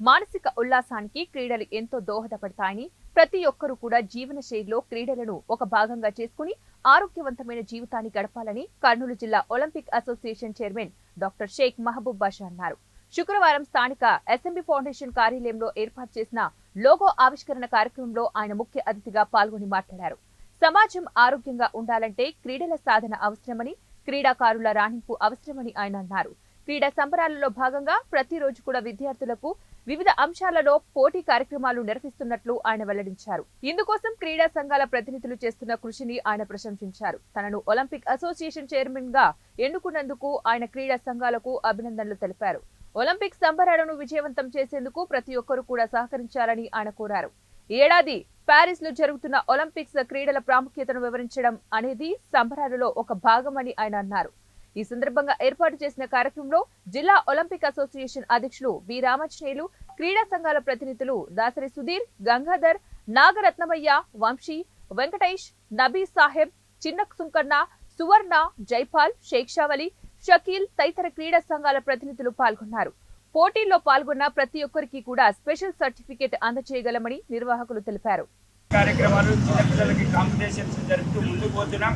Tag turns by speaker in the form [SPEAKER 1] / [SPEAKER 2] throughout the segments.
[SPEAKER 1] మానసిక ఉల్లాసానికి క్రీడలు ఎంతో దోహదపడతాయని ప్రతి ఒక్కరూ కూడా జీవన శైలిలో క్రీడలను ఒక భాగంగా చేసుకుని ఆరోగ్యవంతమైన జీవితాన్ని గడపాలని కర్నూలు జిల్లా Olympic association chairman doctor Sheikh Mahaboob Basha అన్నారు. శుక్రవారం స్థానిక ఎస్ఎంబి ఫౌండేషన్ కార్యాలయంలో ఏర్పాటు చేసిన లోగో ఆవిష్కరణ కార్యక్రమంలో ఆయన ముఖ్య అతిథిగా పాల్గొని మాట్లాడారు. సమాజం ఆరోగ్యంగా ఉండాలంటే క్రీడల సాధన అవసరమని క్రీడాకారుల రాణింపు అవసరమని ఆయన అన్నారు. క్రీడా సంబరాలలో భాగంగా ప్రతిరోజు కూడా విద్యార్థులకు వివిధ అంశాలలో పోటీ కార్యక్రమాలు నిర్వహిస్తున్నట్లు ఆయన వెల్లడించారు. ఇందుకోసం క్రీడా సంఘాల ప్రతినిధులు చేస్తున్న కృషిని ఆయన ప్రశంసించారు. తనను ఒలింపిక్ అసోసియేషన్ చైర్మన్గా ఎన్నుకున్నందుకు ఆయన క్రీడా సంఘాలకు అభినందనలు తెలిపారు. ఒలింపిక్ సంబరాలను విజయవంతం చేసేందుకు ప్రతి ఒక్కరూ కూడా సహకరించాలని ఆయన కోరారు. ఈ ఏడాది ప్యారిస్లో జరుగుతున్న ఒలింపిక్స్ క్రీడల ప్రాముఖ్యతను వివరించడం అనేది సంబరాలలో ఒక భాగమని ఆయన అన్నారు. ఈ సందర్భంగా ఏర్పాటు చేసిన కార్యక్రమంలో జిల్లా ఒలింపిక్ అసోసియేషన్ అధ్యక్షులు వి రామాంజనేయులు క్రీడా సంఘాల ప్రతినిధులు దాసరి సుధీర్ గంగాధర్ నాగరత్నమయ్య వంశీ వెంకటేష్ నబీ సాహెబ్ చిన్న సుంకన్న సువర్ణ జైపాల్ షేక్షావలి షకీల్ తదితర క్రీడా సంఘాల ప్రతినిధులు పాల్గొన్నారు. పోటీల్లో పాల్గొన్న ప్రతి ఒక్కరికి కూడా స్పెషల్ సర్టిఫికేట్ అందజేయగలమని నిర్వాహకులు తెలిపారు.
[SPEAKER 2] కార్యక్రమాలు చిన్నపిల్లలకి కాంపిటీషన్స్ జరుపుతూ ముందుకు పోతున్నాం.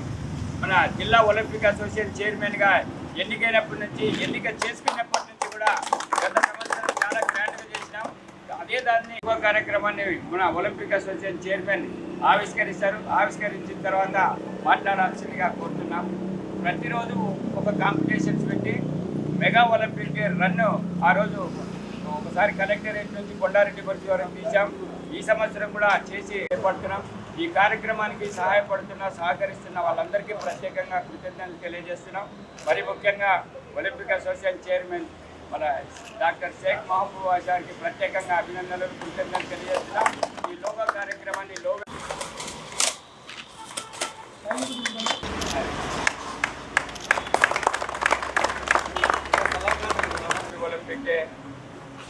[SPEAKER 2] మన జిల్లా ఒలింపిక్ అసోసియేషన్ చైర్మన్గా ఎన్నికైనప్పటి నుంచి ఎన్నిక చేసుకున్నప్పటి నుంచి కూడా గత సంవత్సరం చాలా గ్రాండ్గా చేసినాం. అదే దాన్ని ఇంకో కార్యక్రమాన్ని మన ఒలింపిక్ అసోసియేషన్ చైర్మన్ ఆవిష్కరిస్తారు. ఆవిష్కరించిన తర్వాత మాట్లాడాల్సిందిగా కోరుతున్నాం. ప్రతిరోజు ఒక కాంపిటీషన్స్ పెట్టి మెగా ఒలింపిక్ రన్ ఆ రోజు ఒకసారి కలెక్టరేట్ నుంచి కొండారెడ్డి పరిచయం తీసాం ఈ సంవత్సరం కూడా చేసి ఏర్పడుతున్నాం. ఈ కార్యక్రమానికి సహాయపడుతున్న సహకరిస్తున్న వాళ్ళందరికీ ప్రత్యేకంగా కృతజ్ఞతలు తెలియజేస్తున్నాం. మరి ముఖ్యంగా ఒలింపిక్ అసోసియేషన్ చైర్మన్ మన డాక్టర్ షేక్ మహబూబ్ గారికి ప్రత్యేకంగా అభినందనలు కృతజ్ఞతలు తెలియజేస్తున్నాం. ఈ లోగో కార్యక్రమాన్ని లోగో ఒలింపిక్ డే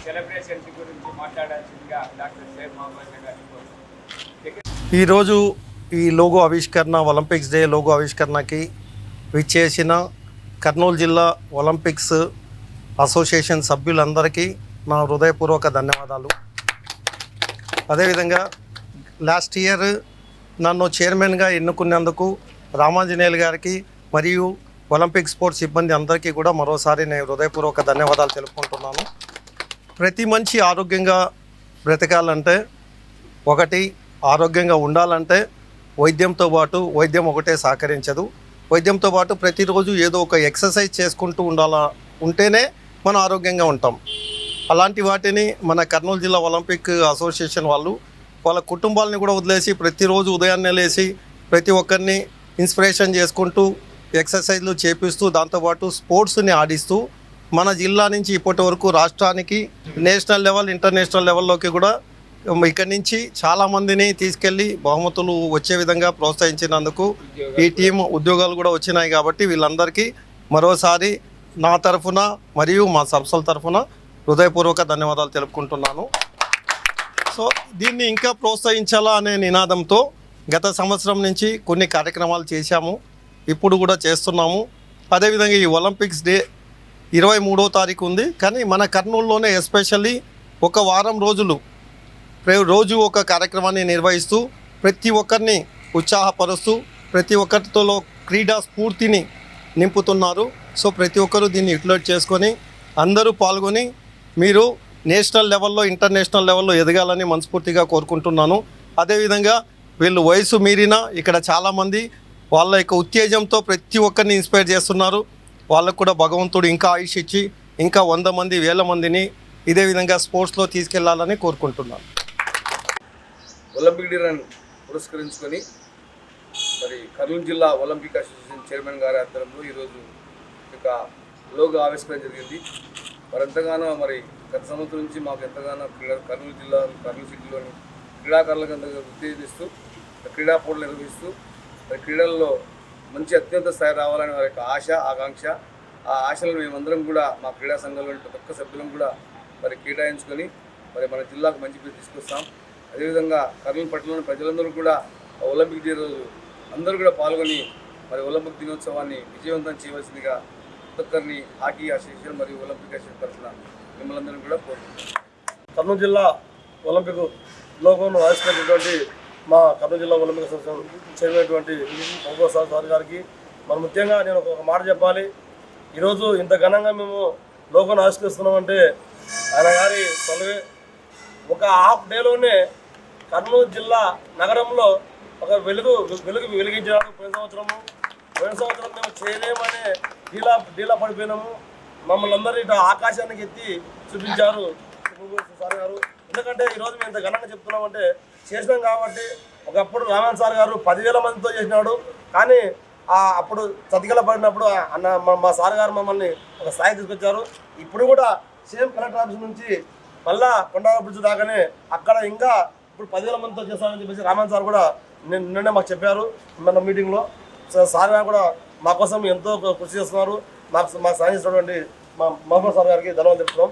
[SPEAKER 2] సెలబ్రేషన్స్ గురించి మాట్లాడాల్సిందిగా డాక్టర్ షేక్ మహబూబ్ గారిని కోరుతున్నాం.
[SPEAKER 3] ఈరోజు ఈ లోగో ఆవిష్కరణ ఒలింపిక్స్ డే లోగో ఆవిష్కరణకి విచ్చేసిన కర్నూలు జిల్లా ఒలింపిక్స్ అసోసియేషన్ సభ్యులందరికీ నా హృదయపూర్వక ధన్యవాదాలు. అదేవిధంగా లాస్ట్ ఇయర్ నన్ను చైర్మన్గా ఎన్నుకున్నందుకు రామాంజనేయులు గారికి మరియు ఒలింపిక్ స్పోర్ట్స్ సిబ్బంది అందరికీ కూడా మరోసారి నేను హృదయపూర్వక ధన్యవాదాలు తెలుపుకుంటున్నాను. ప్రతి మనిషి ఆరోగ్యంగా బ్రతకాలంటే ఒకటి ఆరోగ్యంగా ఉండాలంటే వైద్యంతో పాటు వైద్యం ఒకటే సహకరించదు. వైద్యంతో పాటు ప్రతిరోజు ఏదో ఒక ఎక్సర్సైజ్ చేసుకుంటూ ఉండాలా ఉంటేనే మనం ఆరోగ్యంగా ఉంటాం. అలాంటి వాటిని మన కర్నూలు జిల్లా ఒలింపిక్ అసోసియేషన్ వాళ్ళు వాళ్ళ కుటుంబాలని కూడా వదిలేసి ప్రతిరోజు ఉదయాన్నే లేచి ప్రతి ఒక్కరిని ఇన్స్పిరేషన్ చేసుకుంటూ ఎక్సర్సైజ్లు చేపిస్తూ దాంతోపాటు స్పోర్ట్స్ని ఆడిస్తూ మన జిల్లా నుంచి ఇప్పటి వరకు రాష్ట్రానికి నేషనల్ లెవెల్ ఇంటర్నేషనల్ లెవెల్లోకి కూడా ఇక్కడి నుంచి చాలామందిని తీసుకెళ్ళి బహుమతులు వచ్చే విధంగా ప్రోత్సహించినందుకు ఈ టీం ఉద్యోగాలు కూడా వచ్చినాయి కాబట్టి వీళ్ళందరికీ మరోసారి నా తరఫున మరియు మా సంస్థల తరఫున హృదయపూర్వక ధన్యవాదాలు తెలుపుకుంటున్నాను. సో దీన్ని ఇంకా ప్రోత్సహించాలా అనే నినాదంతో గత సంవత్సరం నుంచి కొన్ని కార్యక్రమాలు చేశాము. ఇప్పుడు కూడా చేస్తున్నాము. అదేవిధంగా ఈ ఒలింపిక్స్ డే ఇరవై మూడో తారీఖు ఉంది. కానీ మన కర్నూలులోనే ఎస్పెషల్లీ ఒక వారం రోజులు రోజు ఒక కార్యక్రమాన్ని నిర్వహిస్తూ ప్రతి ఒక్కరిని ఉత్సాహపరుస్తూ ప్రతి ఒక్కరితో క్రీడా స్ఫూర్తిని నింపుతున్నారు. సో ప్రతి ఒక్కరూ దీన్ని యూటిలైజ్ చేసుకొని అందరూ పాల్గొని మీరు నేషనల్ లెవెల్లో ఇంటర్నేషనల్ లెవెల్లో ఎదగాలని మనస్ఫూర్తిగా కోరుకుంటున్నాను. అదేవిధంగా వీళ్ళు వయసు మీరిన ఇక్కడ చాలామంది వాళ్ళ యొక్క ఉత్తేజంతో ప్రతి ఒక్కరిని ఇన్స్పైర్ చేస్తున్నారు. వాళ్ళకు కూడా భగవంతుడు ఇంకా ఆయుష్ ఇచ్చి ఇంకా వంద మంది వేల మందిని ఇదే విధంగా స్పోర్ట్స్లో తీసుకెళ్ళాలని కోరుకుంటున్నాను.
[SPEAKER 4] ఒలింపిక్ డే రన్ పురస్కరించుకొని మరి కర్నూలు జిల్లా ఒలింపిక్ అసోసియేషన్ చైర్మన్ గారి ఆధ్వర్యంలో ఈరోజు ఇక లోగో ఆవిష్కరణ జరిగింది. మరి ఎంతగానో మరి గత సంవత్సరం నుంచి మాకు ఎంతగానో క్రీడా కర్నూలు జిల్లా కర్నూలు సిటీలోని క్రీడాకారులకు ఎంతగా ఉత్తేజిస్తూ క్రీడా పోటీలు నిర్వహిస్తూ మరి క్రీడల్లో మంచి అత్యంత స్థాయి రావాలని వారి యొక్క ఆశ ఆకాంక్ష ఆ ఆశలను మేమందరం కూడా మా క్రీడా సంఘంలో ప్రతి ఒక్క సభ్యులను కూడా మరి కేటాయించుకొని మరి మన జిల్లాకు మంచి పేరు తీసుకొస్తాం. అదేవిధంగా కర్నూలు పట్టణంలోని ప్రజలందరూ కూడా ఆ ఒలింపిక్ డే రోజు అందరూ కూడా పాల్గొని మరి ఒలింపిక్ దినోత్సవాన్ని విజయవంతం చేయవలసిందిగా ప్రతి హాకీ అసోసియేషన్ మరియు ఒలింపిక్ అసోసియేషన్ తరఫున మిమ్మల్ని అందరినీ కూడా కోరుకుంటున్నాను.
[SPEAKER 5] కర్నూలు జిల్లా ఒలింపిక్ లోగోను ఆవిష్కరించినటువంటి మా కర్నూలు జిల్లా Olympic association chairman Mahaboob sir sir గారికి మరి ముఖ్యంగా నేను ఒక మాట చెప్పాలి. ఈరోజు ఇంత ఘనంగా మేము లోగోను ఆవిష్కరిస్తున్నామంటే ఆయన గారి చొలవే ఒక హాఫ్ డేలోనే కర్నూలు జిల్లా నగరంలో ఒక వెలుగు వెలుగు వెలిగించడానికి పోయిన సంవత్సరము. పోయిన సంవత్సరం మేము చేయలేమనే డీలా డీలా పడిపోయినాము. మమ్మల్ని అందరూ ఇటు ఆకాశానికి ఎత్తి చూపించారు. సార్ గారు. ఎందుకంటే ఈరోజు మేము ఇంత ఘనంగా చెప్తున్నామంటే చేసినాం కాబట్టి ఒకప్పుడు రామన్ సార్ గారు పదివేల మందితో చేసినాడు. కానీ ఆ అప్పుడు చతికిల పడినప్పుడు అన్న మా- మా సార్ గారు మమ్మల్ని ఒక స్థాయి తీసుకొచ్చారు. ఇప్పుడు కూడా సేమ్ కలెక్టర్ ఆఫీస్ నుంచి మళ్ళా కొండా బ్రిడ్జ్ దాకానే అక్కడ ఇంకా ఇప్పుడు పదివేల మందితో చేస్తామని చెప్పేసి రామాన్ సార్ కూడా నిన్నే మాకు చెప్పారు మన మీటింగ్లో. సార్ కూడా మా కోసం ఎంతో కృషి చేస్తున్నారు. మాకు మాకు సాయం చేసినటువంటి మా మహమ్మద్ సార్ గారికి ధన్యవాదాలు తెలుపుతున్నాం.